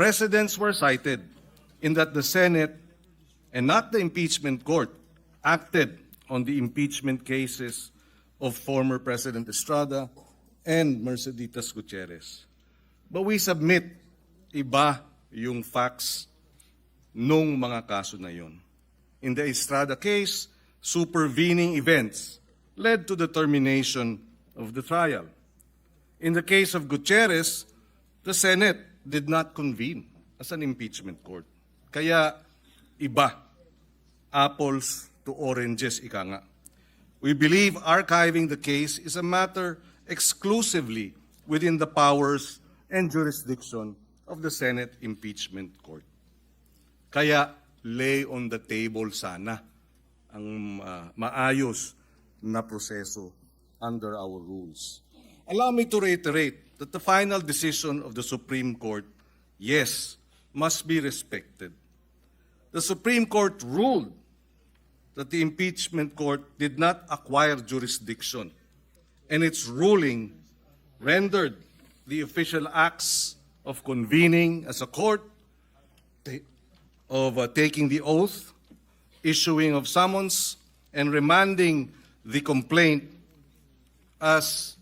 precedents were cited in that the Senate and not the impeachment court acted on the impeachment cases of former President Estrada and Merceditas Gutierrez. But we submit iba yung facts nung mga kaso na yon. In the Estrada case, supervening events led to the termination of the trial. In the case of Gutierrez, the Senate did not convene as an impeachment court. Kaya iba, apples to oranges ika nga. We believe archiving the case is a matter exclusively within the powers and jurisdiction of the Senate impeachment court. Kaya lay on the table sana ang ah, maayos na proseso under our rules. Allow me to reiterate that the final decision of the Supreme Court, yes, must be respected. The Supreme Court ruled that the impeachment court did not acquire jurisdiction, and its ruling rendered the official acts of convening as a court, of uh, taking the oath, issuing of summons, and remanding the complaint as,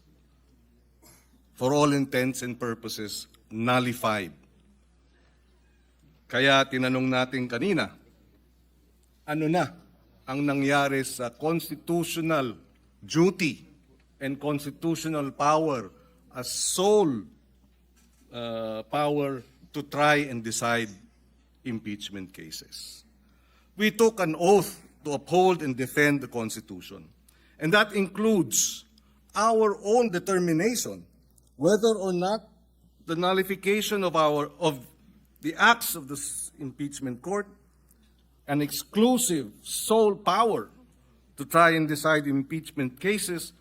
for all intents and purposes, nullified. Kaya tinanong natin kanina, ano na ang nangyari sa constitutional duty and constitutional power as sole uh, power to try and decide impeachment cases. We took an oath to uphold and defend the Constitution, and that includes our own determination whether or not the nullification of our of the acts of the s- impeachment court an exclusive sole power to try and decide impeachment cases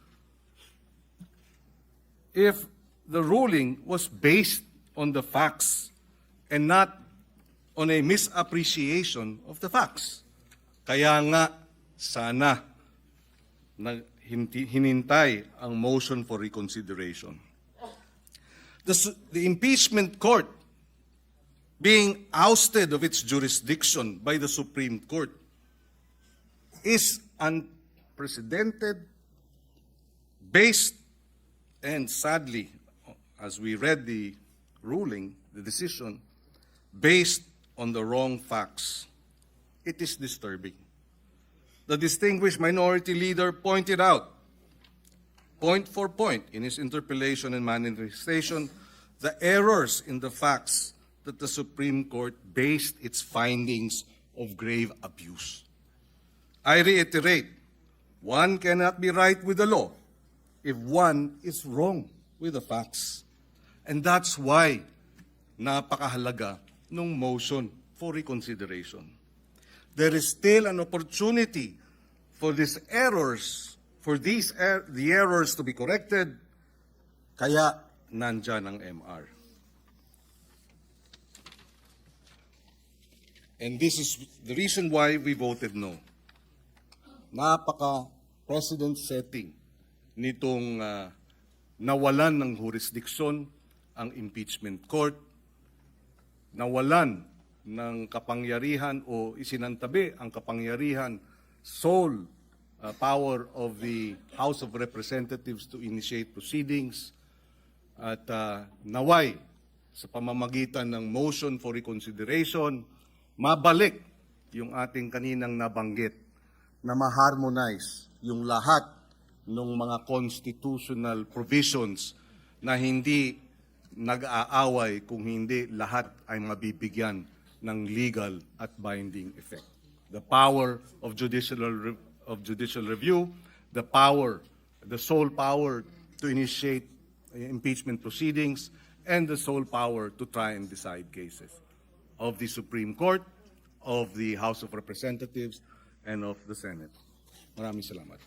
if the ruling was based on the facts and not on a misappreciation of the facts. Kaya nga, sana na hinintay ang motion for reconsideration. The, the impeachment court being ousted of its jurisdiction by the Supreme Court is unprecedented, based, and sadly, as we read the ruling, the decision, based on the wrong facts. It is disturbing. The distinguished minority leader pointed out, point for point, in his interpellation and manifestation, the errors in the facts that the Supreme Court based its findings of grave abuse. I reiterate, one cannot be right with the law if one is wrong with the facts. And that's why napakahalaga nung motion for reconsideration. There is still an opportunity for these errors, for these er- the errors to be corrected, kaya nandyan ang MR. And this is the reason why we voted no. Napaka precedent setting nitong ah, nawalan ng jurisdiksyon ang impeachment court, nawalan ng kapangyarihan o isinantabi ang kapangyarihan sole ah, power of the House of Representatives to initiate proceedings at ah, naway sa pamamagitan ng motion for reconsideration, mabalik yung ating kaninang nabanggit na ma-harmonize yung lahat ng mga constitutional provisions na hindi nag-aaway kung hindi lahat ay mabibigyan ng legal at binding effect. The power of judicial of judicial review, the power, the sole power to initiate impeachment proceedings, and the sole power to try and decide cases of the Supreme Court, of the House of Representatives, and of the Senate. Maraming salamat.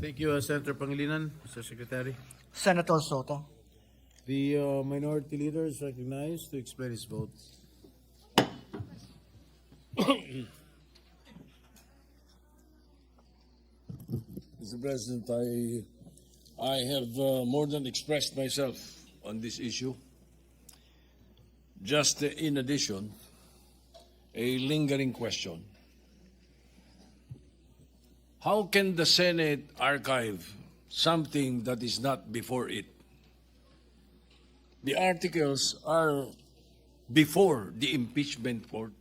Thank you, uh, Senator Pangilinan, Mr. Secretary. Senator Soto. The uh, minority leader is recognized to explain his vote. Mr. President, I, I have uh, more than expressed myself on this issue. just in addition, a lingering question. How can the Senate archive something that is not before it? The articles are before the impeachment court.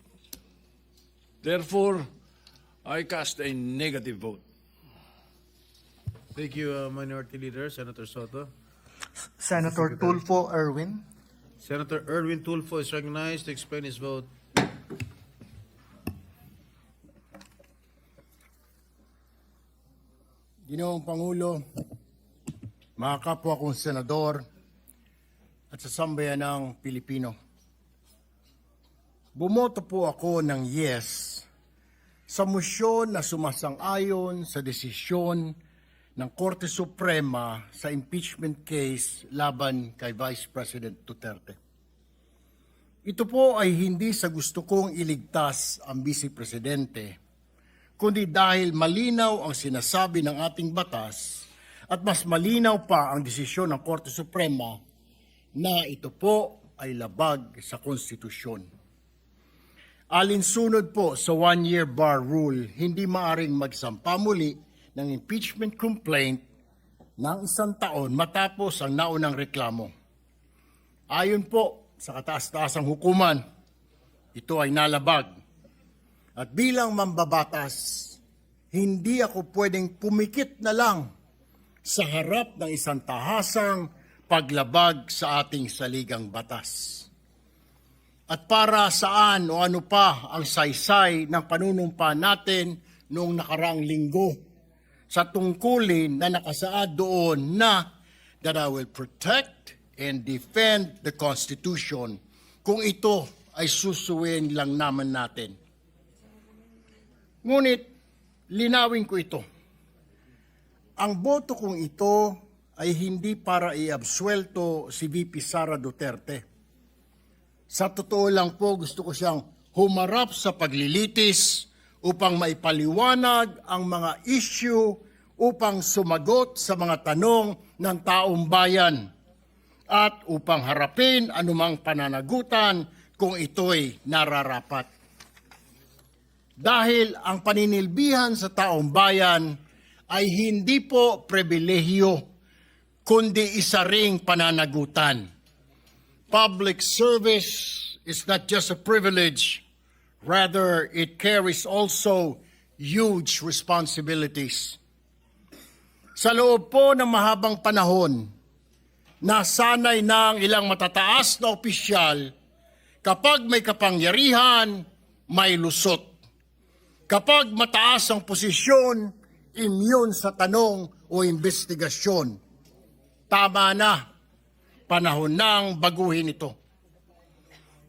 Therefore, I cast a negative vote. Thank you, uh, Minority Leader, Senator Soto. Senator Tulfo Erwin. Senator Erwin Tulfo is recognized to explain his vote. Ginoong Pangulo, mga kapwa kong senador at sa sambayan ng Pilipino. Bumoto po ako ng yes sa motion na sumasang-ayon sa desisyon ng Korte Suprema sa impeachment case laban kay Vice President Duterte. Ito po ay hindi sa gusto kong iligtas ang Vice Presidente, kundi dahil malinaw ang sinasabi ng ating batas at mas malinaw pa ang desisyon ng Korte Suprema na ito po ay labag sa konstitusyon. Alinsunod po sa one-year bar rule, hindi maaring magsampa muli ng impeachment complaint ng isang taon matapos ang naunang reklamo. Ayon po sa kataas-taasang hukuman, ito ay nalabag. At bilang mambabatas, hindi ako pwedeng pumikit na lang sa harap ng isang tahasang paglabag sa ating saligang batas. At para saan o ano pa ang saysay ng panunumpa natin noong nakaraang linggo sa tungkulin na nakasaad doon na that I will protect and defend the Constitution kung ito ay susuwin lang naman natin. Ngunit, linawin ko ito. Ang boto kong ito ay hindi para i-absuelto si VP Sara Duterte. Sa totoo lang po, gusto ko siyang humarap sa paglilitis upang maipaliwanag ang mga issue upang sumagot sa mga tanong ng taong bayan at upang harapin anumang pananagutan kung ito'y nararapat. Dahil ang paninilbihan sa taong bayan ay hindi po pribilehiyo, kundi isa ring pananagutan. Public service is not just a privilege, rather, it carries also huge responsibilities. Sa loob po ng mahabang panahon, nasanay na ang ilang matataas na opisyal kapag may kapangyarihan, may lusot. Kapag mataas ang posisyon, immune sa tanong o investigasyon. Tama na, panahon nang baguhin ito.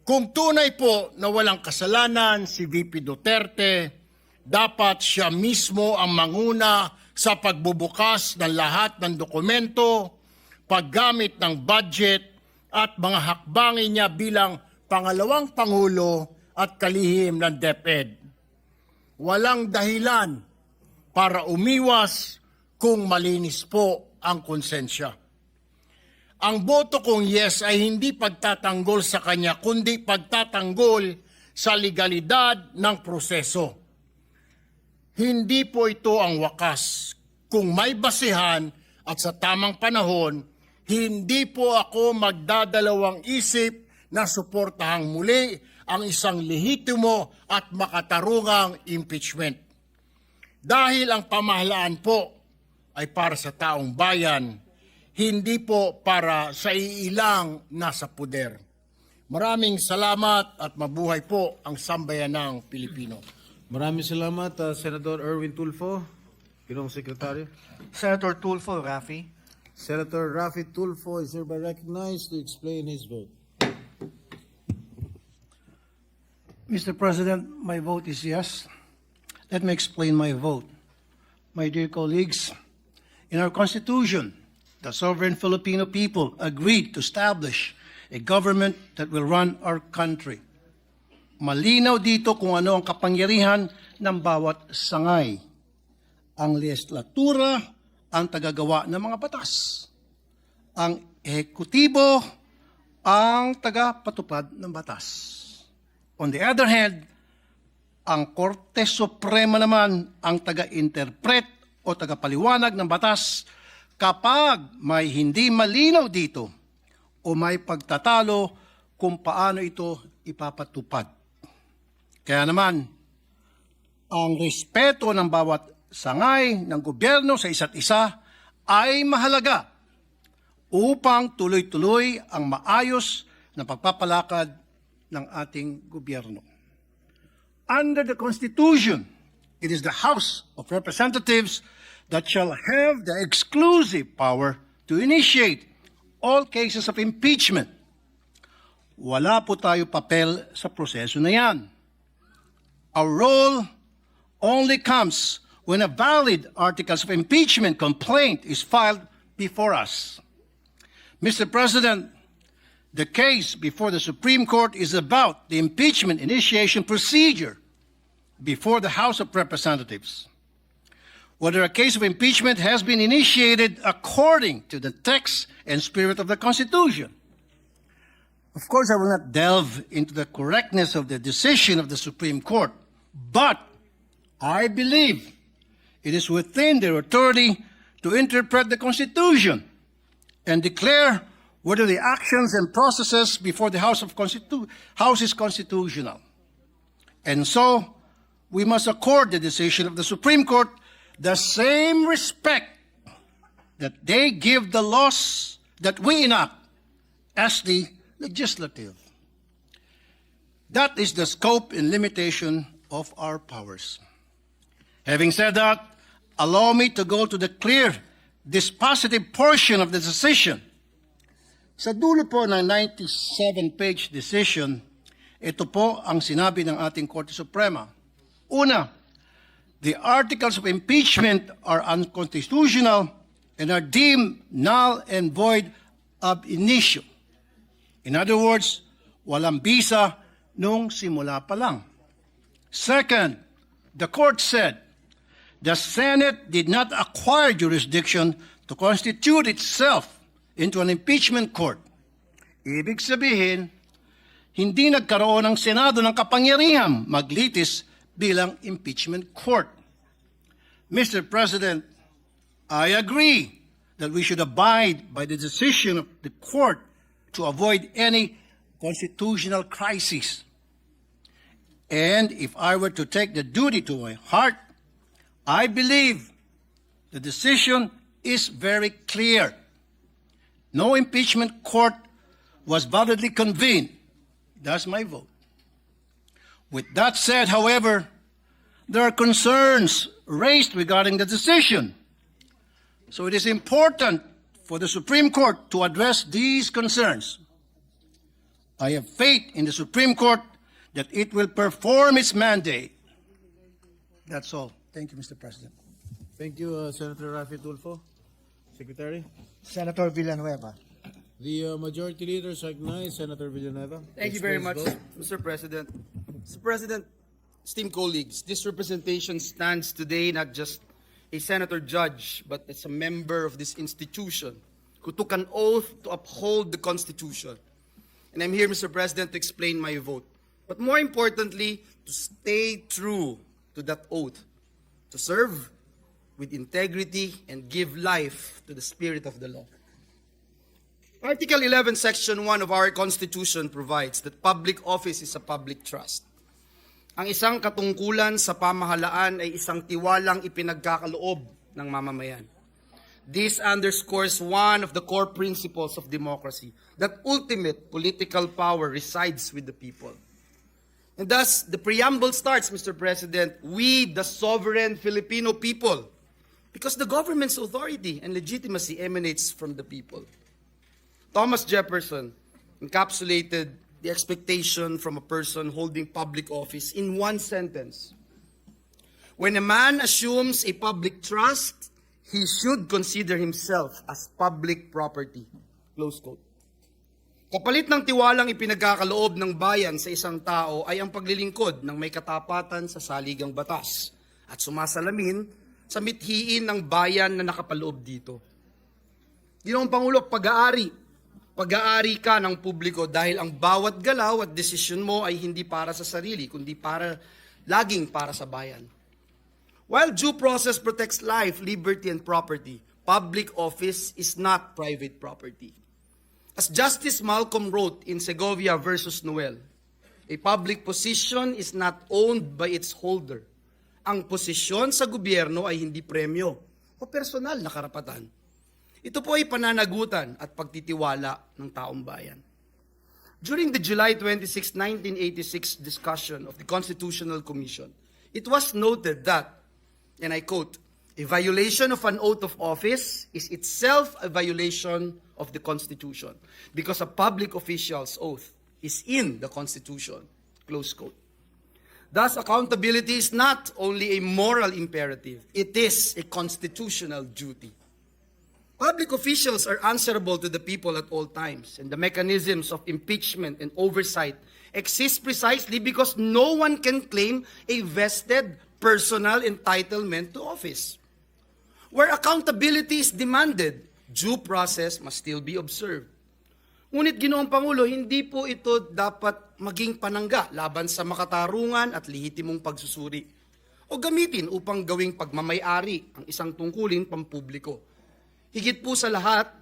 Kung tunay po na walang kasalanan si VP Duterte, dapat siya mismo ang manguna sa pagbubukas ng lahat ng dokumento, paggamit ng budget at mga hakbangin niya bilang pangalawang pangulo at kalihim ng DepEd. Walang dahilan para umiwas kung malinis po ang konsensya. Ang boto kong yes ay hindi pagtatanggol sa kanya, kundi pagtatanggol sa legalidad ng proseso. Hindi po ito ang wakas. Kung may basihan at sa tamang panahon, hindi po ako magdadalawang isip na suportahang muli ang isang lehitimo at makatarungang impeachment. Dahil ang pamahalaan po ay para sa taong bayan, hindi po para sa iilang nasa puder. Maraming salamat at mabuhay po ang sambayan ng Pilipino. Maraming salamat, uh, Senator Erwin Tulfo. Ginoong Sekretaryo. Senator Tulfo Rafi. Senator Rafi Tulfo is hereby recognized to explain his vote. Mr. President, my vote is yes. Let me explain my vote. My dear colleagues, in our Constitution, the sovereign Filipino people agreed to establish a government that will run our country. Malinaw dito kung ano ang kapangyarihan ng bawat sangay. Ang legislatura ang tagagawa ng mga batas. Ang ehekutibo ang tagapatupad ng batas. On the other hand, ang Korte Suprema naman ang taga-interpret o tagapaliwanag ng batas kapag may hindi malinaw dito o may pagtatalo kung paano ito ipapatupad. Kaya naman, ang respeto ng bawat sangay ng gobyerno sa isa't isa ay mahalaga upang tuloy-tuloy ang maayos na pagpapalakad ng ating gobyerno. Under the Constitution, it is the House of Representatives that shall have the exclusive power to initiate all cases of impeachment. Wala po tayo papel sa proseso na yan. Our role only comes when a valid articles of impeachment complaint is filed before us. Mr. President, the case before the Supreme Court is about the impeachment initiation procedure before the House of Representatives. Whether a case of impeachment has been initiated according to the text and spirit of the Constitution. Of course, I will not delve into the correctness of the decision of the Supreme Court, but I believe it is within their authority to interpret the Constitution and declare whether the actions and processes before the House, of Constitu- House is constitutional. And so, we must accord the decision of the Supreme Court the same respect that they give the laws that we enact as the legislative. That is the scope and limitation of our powers. Having said that, allow me to go to the clear, dispositive portion of the decision. Sa dulo po ng 97-page decision, ito po ang sinabi ng ating Korte Suprema. Una, the articles of impeachment are unconstitutional and are deemed null and void ab initio. In other words, walang bisa nung simula pa lang. Second, the court said the Senate did not acquire jurisdiction to constitute itself into an impeachment court. Ibig sabihin, hindi nagkaroon ng Senado ng kapangyarihan maglitis bilang impeachment court. Mr. President, I agree that we should abide by the decision of the court to avoid any constitutional crisis. And if I were to take the duty to my heart, I believe the decision is very clear. No impeachment court was validly convened. That's my vote. With that said, however, there are concerns raised regarding the decision. So it is important for the Supreme Court to address these concerns. I have faith in the Supreme Court that it will perform its mandate. That's all. Thank you, Mr. President. Thank you, uh, Senator Rafi Tulfo. Secretary. Senator Villanueva. The uh, majority leader recognized Senator Villanueva. Thank you very much, vote. Mr. President. Mr. President, esteemed colleagues, this representation stands today not just a senator judge, but as a member of this institution who took an oath to uphold the Constitution. And I'm here, Mr. President, to explain my vote. But more importantly, to stay true to that oath, to serve with integrity and give life to the spirit of the law. Article 11, Section 1 of our Constitution provides that public office is a public trust. Ang isang katungkulan sa pamahalaan ay isang tiwalang ipinagkakaloob ng mamamayan. This underscores one of the core principles of democracy, that ultimate political power resides with the people. And thus, the preamble starts, Mr. President, we, the sovereign Filipino people, because the government's authority and legitimacy emanates from the people. Thomas Jefferson encapsulated the expectation from a person holding public office in one sentence. When a man assumes a public trust, he should consider himself as public property. Close quote. Kapalit ng tiwalang ipinagkakaloob ng bayan sa isang tao ay ang paglilingkod ng may katapatan sa saligang batas at sumasalamin sa mithiin ng bayan na nakapaloob dito. Ginoong Pangulo, pag-aari pag-aari ka ng publiko dahil ang bawat galaw at desisyon mo ay hindi para sa sarili, kundi para laging para sa bayan. While due process protects life, liberty, and property, public office is not private property. As Justice Malcolm wrote in Segovia versus Noel, a public position is not owned by its holder. Ang posisyon sa gobyerno ay hindi premyo o personal na karapatan. Ito po ay pananagutan at pagtitiwala ng taong bayan. During the July 26, 1986 discussion of the Constitutional Commission, it was noted that, and I quote, a violation of an oath of office is itself a violation of the Constitution because a public official's oath is in the Constitution. Close quote. Thus, accountability is not only a moral imperative, it is a constitutional duty. Public officials are answerable to the people at all times, and the mechanisms of impeachment and oversight exist precisely because no one can claim a vested personal entitlement to office. Where accountability is demanded, due process must still be observed. Ngunit Ginoong Pangulo, hindi po ito dapat maging panangga laban sa makatarungan at lehitimong pagsusuri o gamitin upang gawing pagmamayari ang isang tungkulin pampubliko. Higit po sa lahat,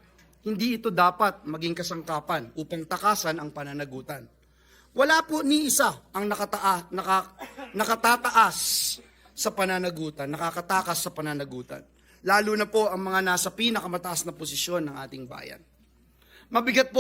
hindi ito dapat maging kasangkapan upang takasan ang pananagutan. Wala po ni isa ang nakataa, naka, nakatataas sa pananagutan, nakakatakas sa pananagutan. Lalo na po ang mga nasa pinakamataas na posisyon ng ating bayan. Mabigat po